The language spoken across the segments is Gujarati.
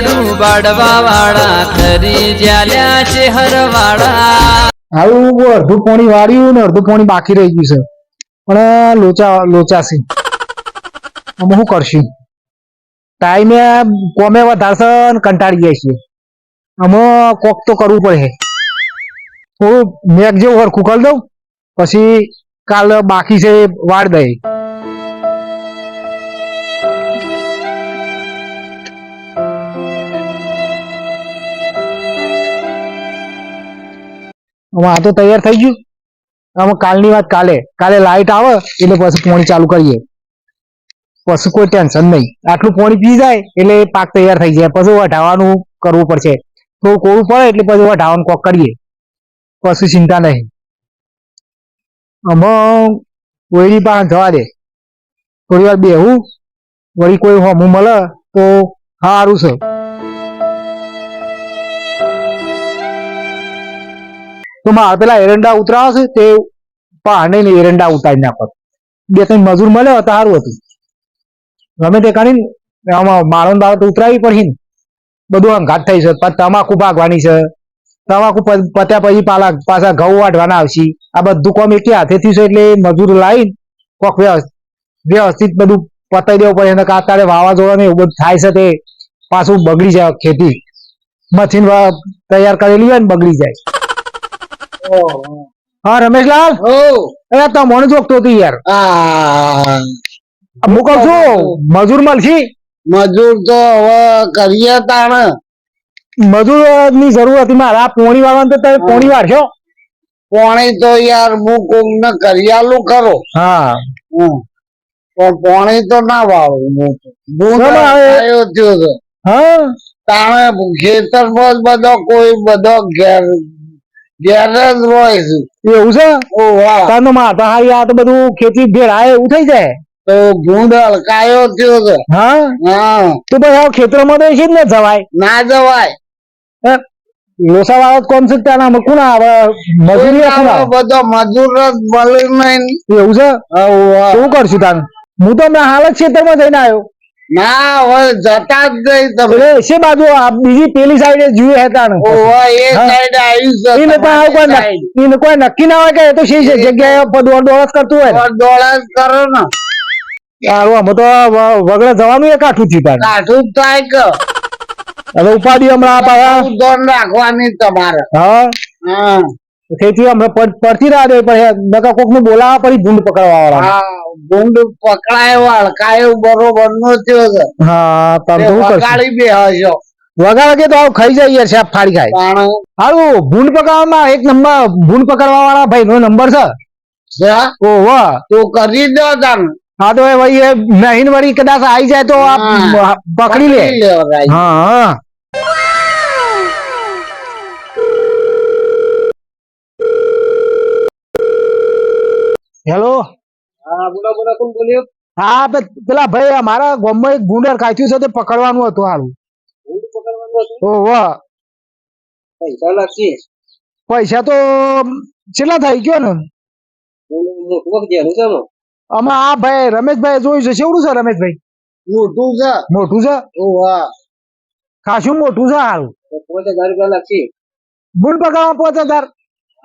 યાડું બાડવા વાળા, ખરી જ્યાલ્યા છે હરવાળા આવું અડધું પોણી વાળ્યું ને અડધું પોણી બાકી રહી ગયું છે. પણ લોચા, લોચાશે. અમે શું કરશું? ટાઈમે કોમે વધારશે ને કંટાળી જાય છે. અમે કોક તો કરવું પડે. થોડું મેઘ જેવું હરખું કરી દઉં, પછી કાલ બાકી છે વાળ દઈ હવે આ તો તૈયાર થઈ ગયું. આમાં કાલની વાત કાલે. કાલે લાઈટ આવે, એટલે પછી પોણી ચાલુ કરીએ. પછી કોઈ ટેન્શન નહીં. આટલું પોણી પી જાય, એટલે પાક તૈયાર થઈ જાય. પછી વઢાવાનું કરવું પડશે. થોડું કોરું પડે, એટલે પછી વઢાવાનું કોક કરીએ. પછી ચિંતા નહીં. આમાં કોઈની પાસે જવા દે. થોડી વાર બેહું. વળી કોઈ હોમું મળે, તો સારું છે. તો મારે પેલા એરંડા ઉતરાવા છે તે પહાડે ને એરંડા ઉતારી નાખો. બે ત્રણ મજૂર મળ્યો હતા સારું હતું. ગમે તે કરીને આમાં માળો ને બાળો તો ઉતરાવી પડી બધું અંઘાત થઈ છે તમાકુ ભાગવાની છે. તમાકુ પત્યા પછી પાલા, પાછા ઘઉં વાટવાના આવશે. આ બધું કોમ એકે હાથેથી છે એટલે મજૂર લાવીને કોક વ્યવસ્થિત બધું પતાઈ દેવું પડે. અને અત્યારે વાવાઝોડા ને એવું બધું થાય છે તે પાછું બગડી જાય ખેતી. મશીન તૈયાર કરેલી હોય ને બગડી જાય. હા રમેશલાલ? અરે તમને જોગતો હતી યાર. હું કહું છું. મજૂર મળશી? મજૂર તો હવે કરીએ તાણ. મજૂરની જરૂર હતી મારા. પોણી વાળવાનું તો તમે પોણી વાળશો પોણી તો યાર હું કોક ને કરિયાલું કરો. હા. પણ પોણી તો ના વાળું હું. તો. તો આવ્યો થયો હા. તાણે ખેતર બધો કોઈ બધો ઘેર ઘેર જ હોય છે. એવું છે? ઓ વાહ. તારનો માં તો હારી આ તો બધું ખેતી ભેળાય એવું થઈ જાય? તો ગુંડ હલકાયો થયો છે. હા? હા. તો ભાઈ આ ખેતરમાં તો છે ને જવાય. ના જવાય. લોસા વાળો કોણ છે ત્યાં નામ? કોણ આવે? મજૂરી બધો મજૂર જ મળી નહીં. એવું છે? શું કરશું તાન? હું તો હમણાં હાલ જ ખેતરમાં જઈને આવ્યો. ના હોય જતા જ નહીં તમે. છે બાજુ બીજી પેલી સાઈડે જુએ હતા ને એ. સાઈડ આવ્યું એને તો આવું કોઈ નક્કી- ના હોય કે એ તો શી છે જગ્યાએ દોડ દોડ કરતું હોય ને. side. દોડા જ કરો ને. સારું અમે તો વગડે જવાનું એક આઠું થી પણ કાઠું થાય કે હવે ઉપાડી હમણાં પાછા. રાખવાની તમારે. હા. હા. તેથી પડ- પડતી રાહ પણ નકા કોકનું બોલાવા પડી ભૂંડ પકડવા વાળા હા ભૂંડ પકડાયો હળકાયો બરોબર નો થયો છે. હા તમે શું કરશો બે હશો વગાડે કે તો આવું ખાઈ જાય છે ફાડી ખાય. હારું ભૂંડ પકડવામાં એક નંબર ભૂંડ પકડવા વાળા ભાઈ નો નંબર છે. ઓ વાહ તું કરી દો તમે હા તો એ વળી એ મહીન વળી કદાચ આવી જાય તો આપ પકડી લે. હા હા. હેલો હા બોલો બોલો કોણ બોલ્યો? હા પેલા ભાઈ અમારા ગામમાં એક ગુંડર કાચ્યું છે તે પકડવાનું હતું હારું. ભૂંડ પકડવાનું હતું? પૈસા લાગશે? પૈસા તો કેટલા થઈ ગયો ને? આમાં આ ભાઈ રમેશભાઈ જોયું છે કેવડું છે રમેશભાઈ? મોટું છે. મોટું છે? ઓ વાહ. ખાસું મોટું છે હારું. પોતે હજાર પેલા છે ગુંડ પકડવા પોતે હજાર.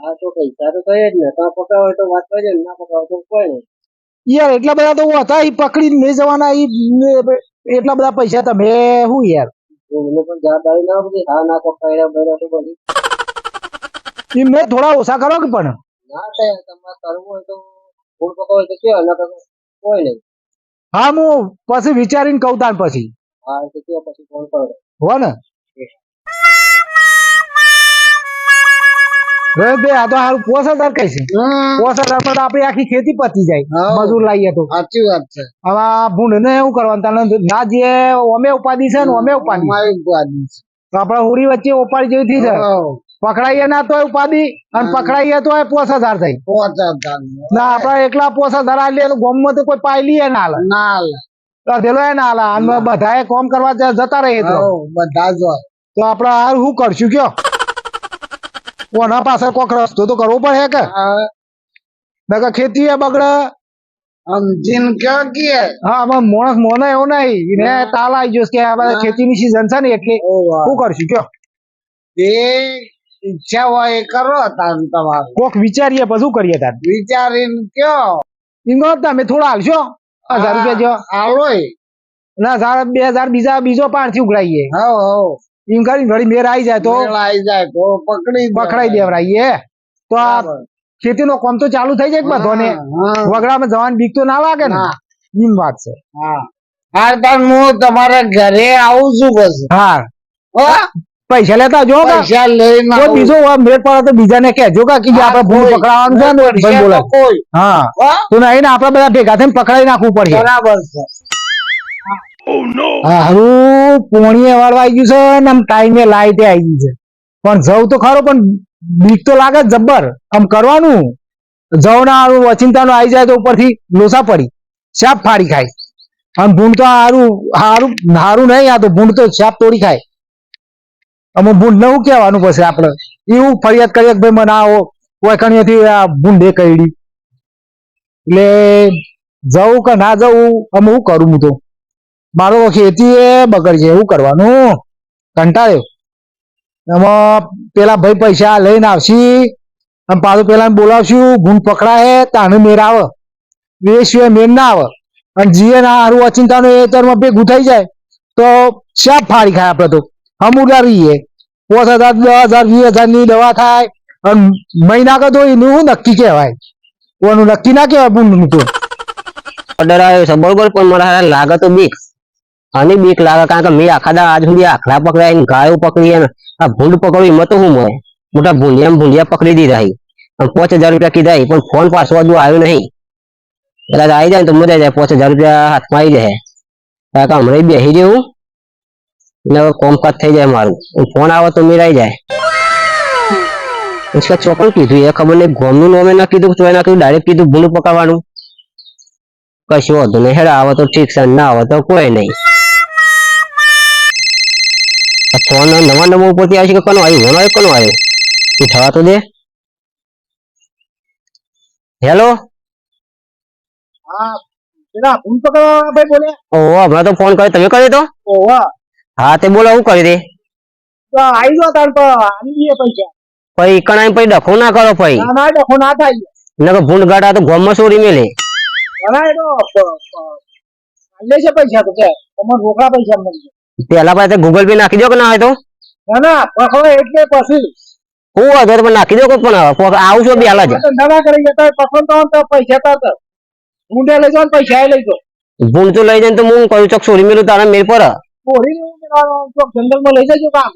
હા તો કઈ તો કઈ જ ને તમે પકાવો તો વાત કરજે ના પકાવો તો કોઈ નહીં. યાર એટલા બધા તો હતા ઈ પકડી નહીં જવાના એ એટલા બધા પૈસા તમે શું યાર? મને પણ જવાબદારી ના બધી હા ના પકડાયા બર્યા તો બધી મેં થોડા ઓછા કરો કે પણ? ના થાય તમારે કરવું હોય તો ફૂલ પકડો તો કયો ના તો કોઈ નહીં. હા હું પછી વિચારીને કહું તાન પછી. હા તો કયો પછી ફોન કરો. હો ને રમેશભાઈ આ તો હારું પોસ હજાર કઈ છે. પોસ હજાર તો આપણી આખી ખેતી પતી જાય મજૂર લાવીએ તો. સાચી વાત છે. હવે ભૂંડ ને એવું કરવાનું? તને ના જે અમે ઉપાધિ છે ને અમે ઉપાધિ. તો આપડે હોળી વચ્ચે ઉપાડી જેવી થઈ જાય. પકડાઈએ ના તોય ઉપાધિ અને પકડાઈએ તોય પોસ હજાર થઈ ના આપડે એકલા પોસ હજાર આલીએ તો ગોમમાં તો કોઈ પાયલી એ ના હાલે. ના હાલે. અધેલો એ ના હાલે. અને બધાએ કોમ કરવા જતા રહીએ તો. બધા જ તો આપડે હાલ શું કરશું કયો? કોના પાસે કોક રસ્તો તો કરવો પડે કે? હા, નકર ખેતી એ બગડે. સમજીને ક્યાં કે હા આમાં મોણસ મોને એવું નહીં. એને તાલ આવી ગયો કે આ બધા ખેતીની સીઝન છે ને એટલે શું કરશું? કયો? એ ઈચ્છા હોય એ કરો તાન તમારું. કોક વિચારીએ પછી શું કરીએ તાર વિચારીને કયો? ઇંગો તમે થોડા હાલશો. હજાર રૂપિયા જો. હાલો ના હજાર બે હજાર બીજા બીજો પારથી ઉઘરાઈએ. હા હવ. એમ કરીને ઘડી મેર આવી જાય તો આવી જાય તો પકડી પકડાઈ દેવરાઈએ તો આ ખેતીનો કામ તો ચાલુ થઈ જાય બધો ને વગડામાં જવાની બીક તો ના લાગે ને? એમ વાત છે. હા. હા તાન હું તમારા ઘરે આવું છું બસ. હા. પૈસા લેતા જો પૈસા લઈને કોઈ બીજો મેર પડે તો બીજાને કહેજો કા કે જે આપણે ભૂલ પકડાવાનું છે ને ભાઈ પૈસા બોલે તો કોઈ. હા. હો? તો નહીં ને આપણે બધા ભેગા થઈને પકડાઈ નાખવું પડશે. બરાબર છે. હારું, પોણીએ વાળવા આવી ગયું છે આમ ટાઈમે આવી ગયું છે. પણ જવું તો ખરો, પણ બીક તો લાગે જબ્બર. આમ કરવાનું જવ ના હારું અચિંતા આવી જાય તો ઉપરથી લોસા પડી. શાપ ફાડી ખાય. આમ ભૂંડ તો હારું હારું હારું નહીં, આ તો ભૂંડ તો શાપ તોડી ખાય. અમે ભૂંડ નવું કહેવાનું પછી આપણે. એવું ફરિયાદ કરીએ ભાઈ મને આવો ઓળખાણીએથી આ ભૂંડે કઈડી એટલે જવું કે ના જવું અમે હું કરું હું તો. મારો ખેતી એ બગડ છે, એવું કરવાનું. કંટાળ્યો. એમાં પેલા ભાઈ પૈસા લઈને આવશી, અને પાછું પેલા બોલાવશું, ભૂંડ પકડાય તાને મેર આવે. એ સિવાય મેર ના આવે. અને જીએ ના હારું અચિંતાનું એ તરમાં ભેગું થઈ જાય, તો શાપ ફાડી ખાય આપણે તો? હમ ઉડાવીએ પાંચ હજાર, દસ હજાર, વીસ હજારની દવા થાય, અને મહિના કદો એનું નક્કી કહેવાય? કોનું નક્કી ના કહેવાય ભૂંડનું તો? ઓર્ડર આવ્યો છે, બરોબર, પણ મારા લાગે તો બીક. આની બીક લાગે કારણ કે મેં આખા દા આજ સુધી આખલા પકડાય ને ગાયો પકડી અને આ ભૂંડ પકડવી એમાં શું મળે. મોટા ભૂંડિયા ભૂંડિયા પકડી દીધા હી અને પાંચ હજાર રૂપિયા કીધા પણ ફોન પાછો હજુ આવ્યો નહીં. એટલે આવી જાય ને તો મજા જાય, પાંચ હજાર રૂપિયા હાથમાં આવી જાય. કારણ કે હમણાં બેસી જેવું. હવે કોમકાજ થઈ જાય મારું. ફોન આવે તો મેળાઈ જાય. પછી ચોકન કીધું, એ ખબર નહીં, ગોમનું નામે ના કીધું તો એના કીધું ડાયરેક્ટ કીધું ભૂંડ પકડવાનું. કશું વાંધો નહીં, હેડા, આવે તો ઠીક છે, ના આવે તો કોઈ નહીં. ફોન નવા નંબર ઉપરથી આવે છે કે કોનો આવ્યો કોનો આવ્યો કોનો આવ્યો તું થવા તો દે. હેલો ઓહો હમણાં તો ફોન કર્યો. તમે કર્યો તો? હા તે બોલો શું કરી દે? તો આવી તાર દઈએ પૈસા. પછી કણાય પછી ડખો ના કરો પછી ડખો ના થાય. નકર ભૂંડ ગાડા તો ગોમમાં ચોરી મેલે. ઘણા એનો પૈસા તો કે તમારે રોકડા પૈસા મળી પેલા પાસે ગૂગલ પે નાખી દો કે ના હોય તો? ના ના પકડો એટલે પછી. હું પણ નાખી દો પણ આવું છું બે હાલ જ? નવા કરી જતા હોય તો પૈસા તો ઊંડે લઈ જાઓ પૈસા એ લઈ જાઓ. ભૂલ તો લઈ જાય તો હું કહ્યું ચોક સોરી મેલું તારા મેળ પર. પોરી જંગલમાં લઈ જજો કામ.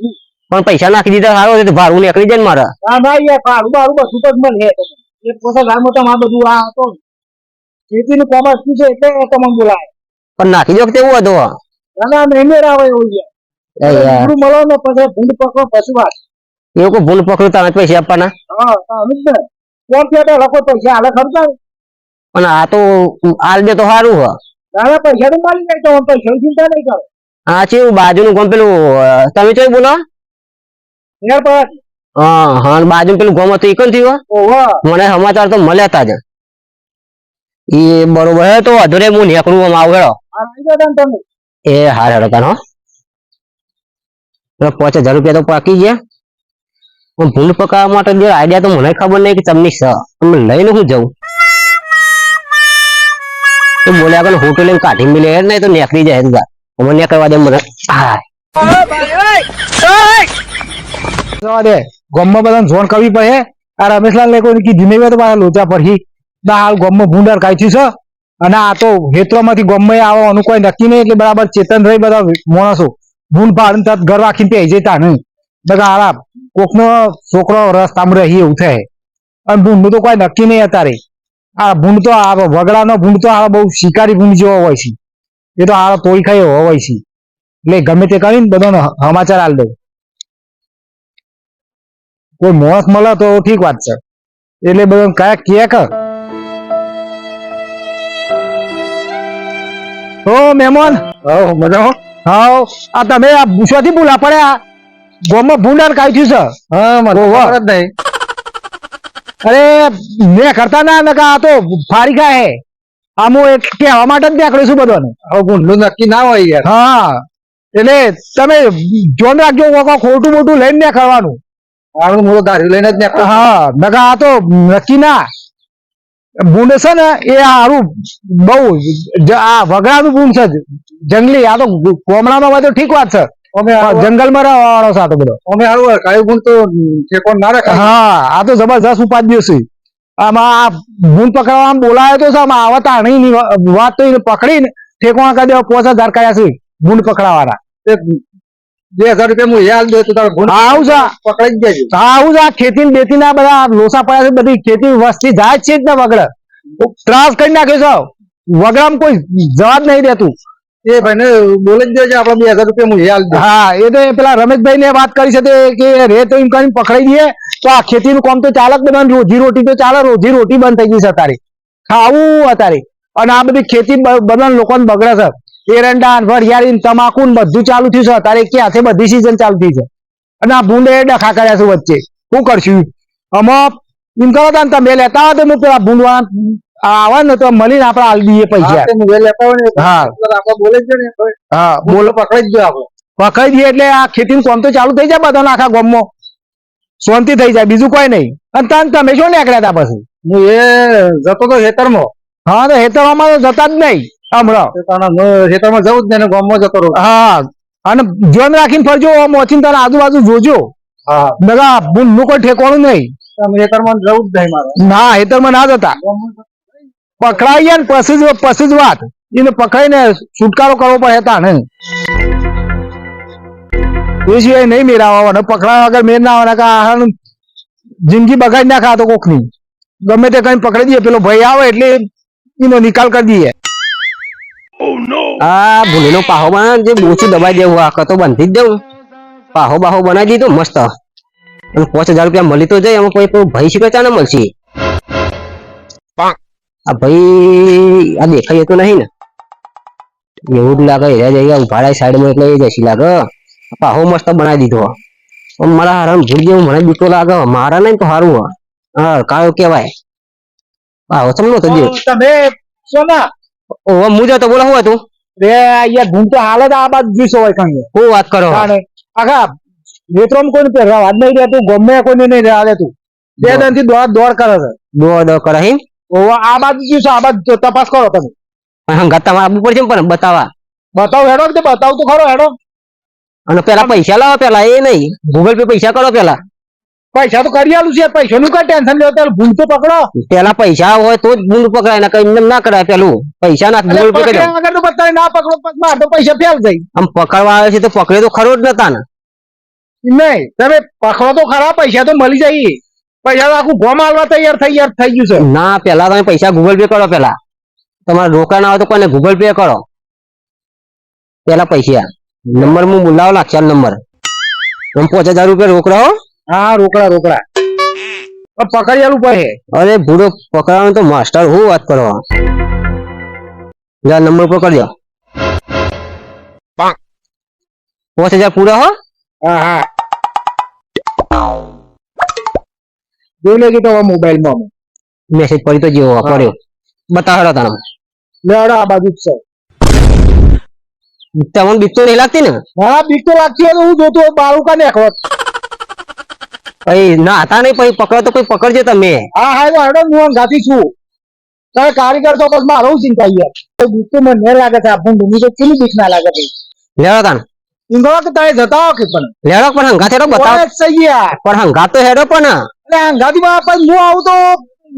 પણ પૈસા નાખી દીધા સારો તો ભાડું નીકળી જાય ને મારા. ના ના યાર કાળું બધું તો મળે. એક પોતા ગામ તો આ બધું આ હતો. ખેતીનું કોમર્સ છે એટલે તમને બોલાય પણ નાખી દો કે તેવું હતું ના ના મેં આવે એવું છે. એ યાર. ભૂંડ મળો ને પછી ભૂંડ પકડો પછી વાત. એવું કોઈ ભૂલ પકડું તારા પૈસા આપવાના? હા અમે જ ને. કોણ લખો પૈસા હાલે ખર્ચા પણ આ તો આલ દે તો સારું હ. દાદા પૈસા નું મળી જાય તો પૈસા ચિંતા નહીં કરો. આ છે બાજુનું ગમ પેલું તમે ચોય બોલો? યાર પર. હા હા બાજુ પેલું ગોમ હતું ઈ કન થયું ઓહો. મને સમાચાર તો મળ્યા તા જ. એ બરોબર હે તો અધૂરે હું નેકરું આમ આવેડો. તમે. એ હાર હડકાનો. પાંચ હજાર રૂપિયા તો પાકી ગયા. પણ ભૂંડ પકાવવા માટે જે આઈડિયા તો મને ખબર નહીં કે તમને તમે લઈને હું જવું તો બોલ્યા કે હોટલ કાઢી મિલે યાર, નહીં તો નીકળી જાય તું મને નીકળવા દે મને. હા. દે. ગોમમાં બધા ઝોન કરવી પડે. આ રમેશલાલ ને કોઈ કીધી નહીં તો પાછા લોચા પરથી. ના હાલ ગોમમાં ભૂંડાર કાઢ્યું છે અને આ તો હેત્રોમાંથી ગમે આવવાનું કોઈ નક્કી નહીં, એટલે બરાબર ચેતન રહી બધા માણસો ભૂંડ ભાડ ઘર રાખીને પહેરી જતા નહીં. બધા આરામ. કોકનો છોકરો રસ્તામાં રહી, એવું થાય. અને ભૂંડનું તો કોઈ નક્કી નહીં અત્યારે. આ ભૂંડ તો આ વગડાનો ભૂંડ તો આ બહુ શિકારી ભૂંડ જેવો હોય છે. એ તો આ તોડી ખાઈ હોય છે. એટલે ગમે તે કરીને બધાનો સમાચાર આલ દઉં કોઈ માણસ મળે તો ઠીક વાત છે. એટલે બધો કયા કે? ઓ મહેમાન. હો મજા હા. આ તમે આ પૂછવાથી બોલા પડ્યા? ગોમાં ભૂંડાર થયું છે? હા મને ખબર જ નહીં. અરે મેં કરતા ના નકા આ તો ફારી ગયા હે. આમ હું એક કહેવા માટે જ ત્યાં છું બધાને. હવે ગુંડલું નક્કી ના હોય યાર. હા. એટલે તમે જોન રાખજો કોકો ખોટું મોટું લઈને ને કરવાનું આનું મોટું ધાર્યું લઈને જ ને હા નકા આ તો નક્કી ના. ભૂંડ છે ને એ સારું બહુ આ વગડાનું બૂંડ છે જંગલી આ તો કોમળામાં હોય તો ઠીક વાત છે. અમે જંગલમાં છે તો બધો. અમે હારું કાયું ગુણ તો ઠેકો ના રાખે હા આ તો જબરજસ્ત ઉપાધિ છે. આમાં આ ગુણ પકડવા બોલાયો તો છે આમાં આવતા તાણી વાત તો એને પકડીને ઠેકવા કરી દેવા પોચ હજાર કર્યા છે ગુંડ પકડાવાના. બે હજાર રૂપિયા હું યાદ દે તો આવું છે. પકડાઈ જ જાય આવું છે. ખેતી ને બેતી ના બધા લોસા પડ્યા છે બધી ખેતી વસ્તી જાય છે જ ને વગડે ત્રાસ કરી નાખ્યો છે. વગડામાં કોઈ જવાબ નહીં દેતું. એ ભાઈને બોલે જ દેજો આપડે બે હજાર રૂપિયા હું યાદ હા એ તો પેલા રમેશભાઈ ને વાત કરી છે કે રે તો એમ કરીને પકડાઈ દઈએ. તો આ ખેતી નું કામ તો ચાલે જ બધા. રોજી રોટી તો ચાલે રોજી રોટી બંધ થઈ ગઈ છે અત્યારે. ખાવું અત્યારે. અને આ બધી ખેતી બધા લોકોને બગડે છે. એરંડા ને તમાકુ ને બધું ચાલુ થયું છે. અત્યારે ક્યાં છે? બધી સિઝન ચાલુ થઈ છે. અને આ ભૂંડે ડખા કર્યા છે વચ્ચે. શું કરશું? આમાં એમ કરો ને તમે લેતા હોય તો હું પેલા ભૂંડવા આવે ને તો મળીને આપણે આલી દઈએ પૈસા. હા, હા. બોલે પકડી જ પકડી દઈએ એટલે આ ખેતીનું કોમ તો ચાલુ થઈ જાય બધાના આખા ગામમાં. શાંતિ થઈ જાય બીજું કોઈ નહીં. અને તને તમે શું નીકળ્યા હતા પછી? હું એ જતો તો ખેતરમાં. હા તો હેતરમાં તો જતા જ નહીં. હમણાં ખેતરમાં જવું જ ને ગામમાં જતો રહું. હા. અને ધ્યાન રાખીને ફરજો મોચીને તારા આજુબાજુ જોજો. હા. નકા ભૂંડનું કોઈ ઠેકવાનું નહીં. ખેતરમાં જવું જ નહીં ના ખેતરમાં ના જતા. પકડાઈ ને પછી જ પછી જ વાત. એને પકડીને છુટકારો કરવો પડે ને એ સિવાય નહીં મેળવવા અને પકડાવા વગર મેળ ના આવવાના કે આ જિંદગી બગાડી નાખા તો કોકની. ગમે તે કઈ પકડી દઈએ. પેલો ભાઈ આવે એટલે એનો નિકાલ કરી દઈએ. આ ભૂલીનો પાહો બનાવ જે બોચું દબાઈ દેવું આ તો બંધી જ દઉં પાહો બાહો બનાવી દીધો મસ્ત. અને પાંચ હજાર રૂપિયા મળી તો જાય એમાં કોઈ કોઈ ભાઈ શીખે ચાને મળશે? આ ભાઈ આ દેખાય તો નહીં ને. એવું જ લાગે એરા જગ્યા ઉભાડાય સાઈડ સાઈડમાં એટલે એ જશે લાગે. પાહો મસ્ત બનાવી દીધો. મારા હારા ભૂલ જેવું મને બીકો લાગે. મારા નહીં તો સારું હે. હા કાયો કેવાય પાહો સમજો તો દે તમે સોના ઓહો મુજો તો બોલો શું હતું? રે અહીંયા ભૂંડ તો હાલ જ આ બાજુ જોઈશો હોય કંઈ. શું વાત કરો. આખા નેત્રોમાં કોઈ પહેરવા વાત નહીં રહેતું ગમે કોઈને નહીં રહેવા દેતું. બે બરાબર. થી દોડ દોડ કરે છે. દો દો કરે હે ઓવા આ બાજુ જોઈશો આ બાજુ તપાસ કરો તમે. હંગાત ગતા આપવું ઉપર ને પણ બતાવા. બતાવો હેડો કે બતાવ તો ખરો હેડો. અને પેલા પૈસા લાવો પેલા એ નહીં. ગૂગલ પે પૈસા કરો પેલા. પૈસા તો કરી આલું છે પૈસા નું કઈ ટેન્શન લેવો ત્યારે ભૂલ તો પકડો. પેલા પૈસા હોય તો જ ભૂલ પકડાય ને કઈ ના કરાય પેલું. પૈસા ના ભૂલ પકડે વગર તો બતાવે ના પકડો માર તો પૈસા ફેલ જાય. આમ પકડવા આવે છે તો પકડે તો ખરો જ નતા ને નહીં તમે પકડો તો ખરા પૈસા તો મળી જાય. પૈસા આખું ગોમ હાલવા તૈયાર થઈ યાર થઈ ગયું છે. ના પેલા તમે પૈસા ગૂગલ પે કરો પેલા. તમારે રોકાણ આવે તો કોને ગૂગલ પે કરો. પેલા પૈસા. નંબર હું બોલાવો નાખ્યા નંબર. તમે પાંચ હજાર રૂપિયા રોકડા હા રોકડા રોકડા. પકડી આલું પડે અરે ભૂડો પકડવાનો તો માસ્ટર હું વાત કરવા? જા નંબર પકડજો કરજો. પાંચ. હજાર પૂરા હો. હા હા. જોઈ લેજો તો મોબાઈલમાં મેસેજ પડી તો જેવો પડ્યો બતાવો તને. લેડો આ બાજુ છે. તમને બીક તો નહીં લાગતી ને? હા બીક તો લાગતી હોય તો હું જોતો હોય ને એક નેખવત પછી ના હતા નહીં પછી પકડો તો કોઈ પકડજો તમે. હા હા તો હેડો હું ગાતી છું. તારે કારીગર તો બસ મારો ચિંતા યાર. તો બીક તો મને લાગે છે આપણને તો કેટલી બીક ના લાગે ભાઈ કે તારે જતા હો કે પણ? લેડો પણ હંગાત હેડો બતાવો. સહી યાર? પણ હંગાત તો હેડો પણ. એટલે ગાડીમાં પછી હું આવું તો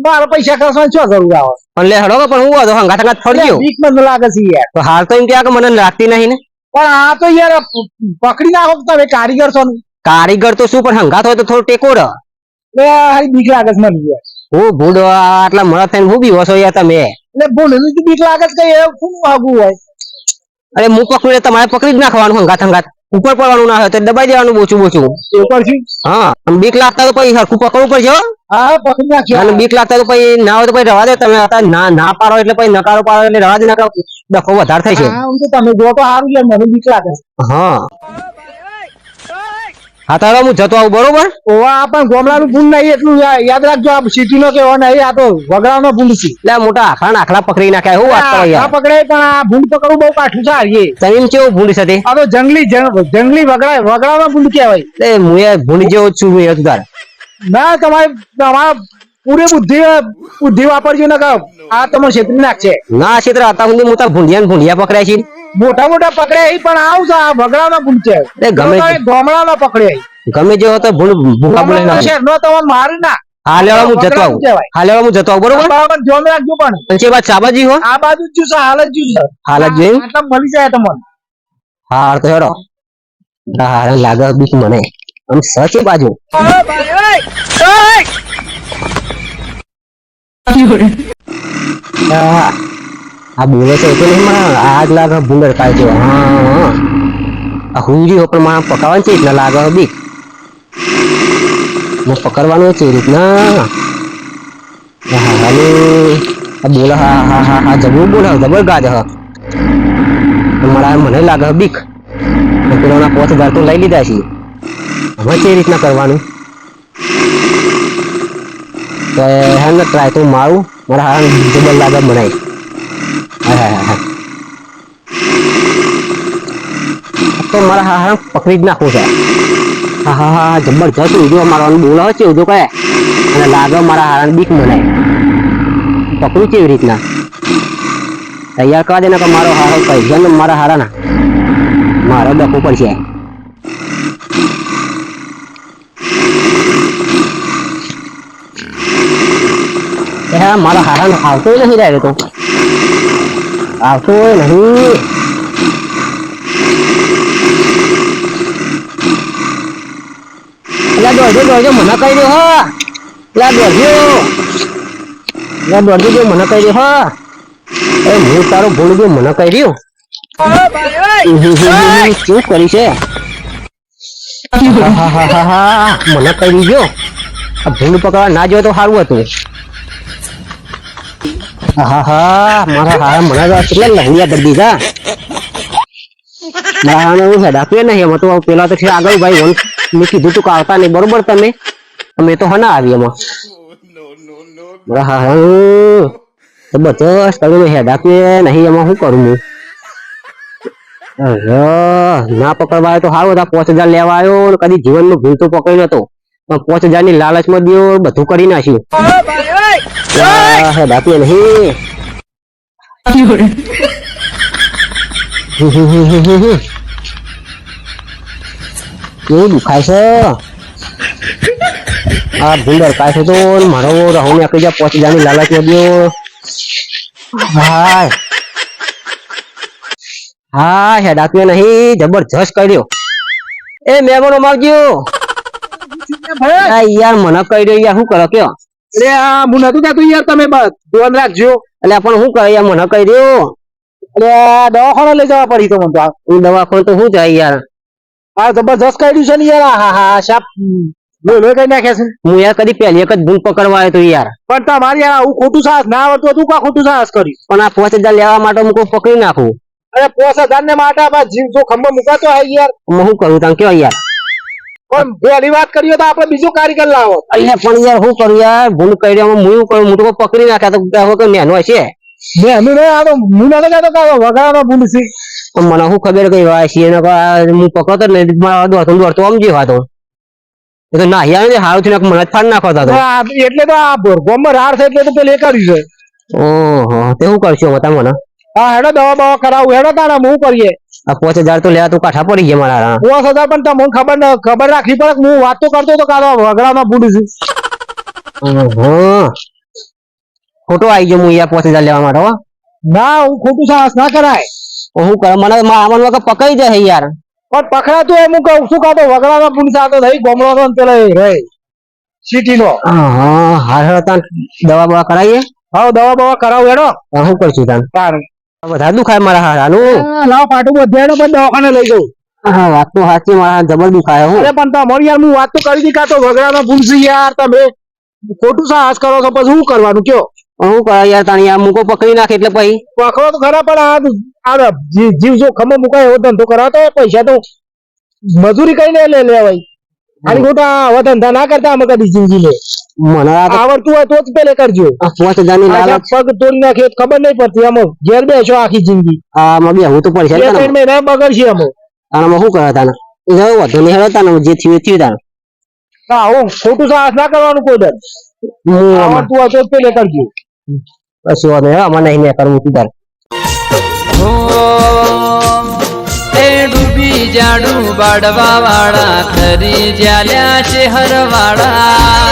મારા પૈસા ખર્ચવાની શું જરૂર આવે? પણ લે હેડો પણ હું હતો હંગાત હંગાત ફરજો બીક મને લાગે છે યાર. તો હાલ તો એમ કે મને લાગતી નહીં ને. પણ આ તો યાર પકડી નાખો તમે કારીગર છો ને? કારીગર તો શું પણ હંગાત હોય તો થોડું ટેકો રહો એટલે હારી બીક લાગે છે મને હું ભૂડો આટલા મળા થઈને હું બી વસો યાર તમે. એટલે ભૂંડની તો બીક લાગે છે કે શું આગું હોય? અરે હું પકડું તમારે પકડી જ નાખવાનું હંગાત હંગાત. ઉપર પડવાનું ના હોય તો દબાઈ દેવાનું બોચું બોચું. કરશું? હા બીક લાગતા તો પછી હરખું પકડવું પડશે હા. પકડી અને નાખ્યો બીક લાગતા તો પછી ના હોય તો પછી રવા દે તમે અત્યારે ના ના પાડો એટલે પછી નકારો પાડો એટલે રવા દે નકારો ડખો વધારે થાય છે. તમે જો તો સારું મને બીક લાગે હા. હા તારો હું જતો આવું બરોબર? ઓવા આ પણ ગોમડાનું ભૂંડ નહીં એટલું યાદ રાખજો આ સિટીનો કેવો નહીં આ તો વગડાનો ભૂંડ છે. એટલે મોટા આખા આખલા પકડી નાખ્યા એવું વાત કરો યાર? પકડે પણ આ ભૂંડ પકડવું બહુ કાઠું છે હારીએ. તમે એમ કેવું ભૂંડ સાથે આ તો જંગલી જંગ- જંગલી વગડા વગડાનો ભૂંડ કહેવાય. એટલે હું એ ભૂંડ જેવો છું હું તાર ના તમારે તમારા પૂરી બુદ્ધિ બુદ્ધિ વાપરજો ને આ તમે છેતરી નાખશે ના ક્ષેત્ર હતા હું મોટા ભૂંડિયા ને ભૂંડિયા પકડાય છે. મોટા મોટા પકડે એ પણ આવું છે આ વગડાનો ભૂંડ છે ગમે તે. પકડે ગમે જેવો તો ભૂલ ભૂખા ભૂલે ના નાખે શહેરનો તો મારી ના. હા હું જતો આવું. કહેવાય. હું જતો આવું બરોબર? બરાબર ધ્યાન રાખજો પણ. અને છે સાબાજી હો. આ બાજુ જ જ્યું છે હાલ જ છે હાલ જ મળી જાય તમને. હા તો હેડો. હા લાગે બીક મને. આમ સચે બાજુ? આ બોલે છે એટલે નહીં આગ લાગે, ભૂંડર કાઢજો છે હા હા. આ હુંજી પણ માં પકાવવાનું છે, એટલે લાગે બીક મેં પકડવાનું છે એ રીતના. હાલો. આ બોલે, હા હા હા હા, જબર બોલે જબર ગાજ, હા. મારા મને લાગે બીક પેલાના પોત હજાર તો લઈ લીધા છે. હવે કઈ રીતના કરવાનું. તો હે ને ટ્રાય તો મારું. મારા હારા જબર લાગે બનાય હા હા હા તો મારા હારા પકડી જ નાખવું છે. હા હા હા જબરજસ્ત ઉજો મારવાનું બોલાવે છે ઉજો કહે. અને લાગે મારા હારાને બીક મને. પકડું કેવી રીતના. તૈયાર કરવા દેને કે મારો હારો પૈસા ને મારા હારાના. મારો ડખું પડશે. મારા હારા આવતો નથી ડાયરેક્ટ આવતો નહીં એટલે દોડજો દોડજો મને કહી દો હા. એટલે દોડજો એટલે દોડજો જો મને કહી દો હા. એ હું તારો ભૂલ ગયો મને કહી રહ્યો શું કરી છે. મને કહી દીજો. આ ભૂલ પકડવા ના જો તો સારું હતું. મારા હારા મને તો કેટલા લહુડિયા કરી દીધા. મારા હારા હું હેડાક્યું નહીં. એમાં તો પેલા તો આગળ ભાઈ મેં કીધું તું કે આવતા નહીં. બરોબર તમે? અમે તો હના આવી એમાં. જબરજસ્ત તમે હેડાક્યું નહીં એમાં શું કરું હું? ના પકડવા તો સારું હતા પાંચ હજાર લેવા આવ્યો ને કદી જીવનમાં ભૂલ તો પકડી નતો. પણ પાંચ હજારની લાલચમાં દ્યો બધું કરી નાખ્યું. હે બાપી નહીં. કેવું દુખાય છે? આ ભૂંડર કાય છે તો મારો રાહુલ ને આખી જા પહોંચી જાની લાલચમાં દ્યો હાય. હા હેડાક્યો નહીં જબરજસ્ત કર્યો. એ મહેમાનો માવજો. યાર મને કર્યો યાર શું કરો કયો? અરે આ હું નતું જાતું યાર તમે બસ ધ્યાન રાખજો. એટલે પણ શું કરે યાર મને કર્યો એટલે આ દવાખાને લઈ જવા પડી તો. મને દવાખાને તો શું જાય યાર? આ જબરજસ્ત કાઢ્યું છે ને યાર. આ હા હા શાપ. લોહી કઈ નાખ્યા છે? હું યાર કદી પહેલી એક જ ભૂલ પકડવા આવ્યો તો યાર. પણ તમારી યાર આવું ખોટું સાહસ ના આવડતું હતું કા ખોટું સાહસ કર્યું પણ આ પોચ હજાર લેવા માટે હું કોઈ પકડી નાખું. અરે પોચ હજાર ને માટે આપણા જીવ જો ખંભો મુકાતો હોય યાર. હું શું કરું તમે કયો યાર? પણ પહેલી વાત કરીએ તો આપણે બીજો કારીગર લાવો. અહીંયા પણ યાર શું કરું યાર? ભૂલ કરી હું હું કરું હું તો પકડી નાખ્યા તો કહેવો કે નેનો છે મેં નહીં આ તો હું નતો કહેતો કે આ વગાડવાનો ભૂલ છે. મને શું ખબર કઈ વાય છે હું પકડતો નહીં. મારા દોડતો દોડતો આમ જે એ તો ના યાર હારું થઈને મને ફાડ નાખો એટલે તો આ ગોમમાં રાડ છે એટલે તો પેલે કર્યું છે. ઓહો તે શું કરશો બતા મને? હા હેડો દવા બવા કરાવું. હેડો તારા હું કરીએ. આ પાંચ હજાર તો લેવા તો કાઠા પડી ગયા મારા પાંચ હજાર પણ તમને ખબર ખબર રાખવી પડે હું વાત તો કરતો તો કાલો વગડામાં ભૂલ છું. ઓહો. ખોટો આવી ગયો હું યાર પાંચ હજાર લેવા માટે હો. ના હું ખોટું સાહસ ના કરાય. હું કર? મને મામન વગર પકડી જાય યાર. પણ પકડાતું એમ હું કહું શું કાતો વગડામાં ભૂલ છે આ તો થઈ ગોમડો નો પેલો રે સિટી નો હા હાર તાન દવા બવા કરાવીએ હા દવા બવા કરાવ એડો હું કરશું તાન? તાણ વધારે દુખાય મારા હારાનું લાવ પાટું બધે પણ દવાખાને લઈ જવું હા વાત તો સાચી મારા જબર દુખાય હું. અરે પણ તમારી યાર હું વાત તો કરી દી કાતો વગડામાં ભૂલ છે યાર તમે ખોટું સાહસ કરો છો પછી શું કરવાનું કયો? હું કરે યાર તાણી? આ મૂકો પકડી નાખે એટલે પછી. પકડો તો ખરા પણ આ આ જીવ જો ખમો મુકાય એવો ધંધો કરાવતો પૈસા તો મજૂરી કઈ લે લે લેવાય આની ખોટા આવા ધંધા ના કરતા અમે કદી જિંદગી લે. મને આવડતું હોય તો જ પેલે કરજો. પાંચ લાલચ. પગ તોડી નાખે ખબર નહીં પડતી આમાં ઘેર બેસો આખી જિંદગી. હા અમે બે હું તો પડશે ત્રણ મહિના બગડશે અમે આમાં શું કરે તાને જવું વધુ નહીં હેડો તાને જે થયું થયું તાને આવું ખોટું સાહસ ના કરવાનું કોઈ દર આવડતું હોય તો જ પેલે કરજો. કશું વાંધો નહીં આમાં નહીં કરવું તું તારે જાડું બાડવા વાળા, ખરી જ્યાલ્યા છે હરવાળા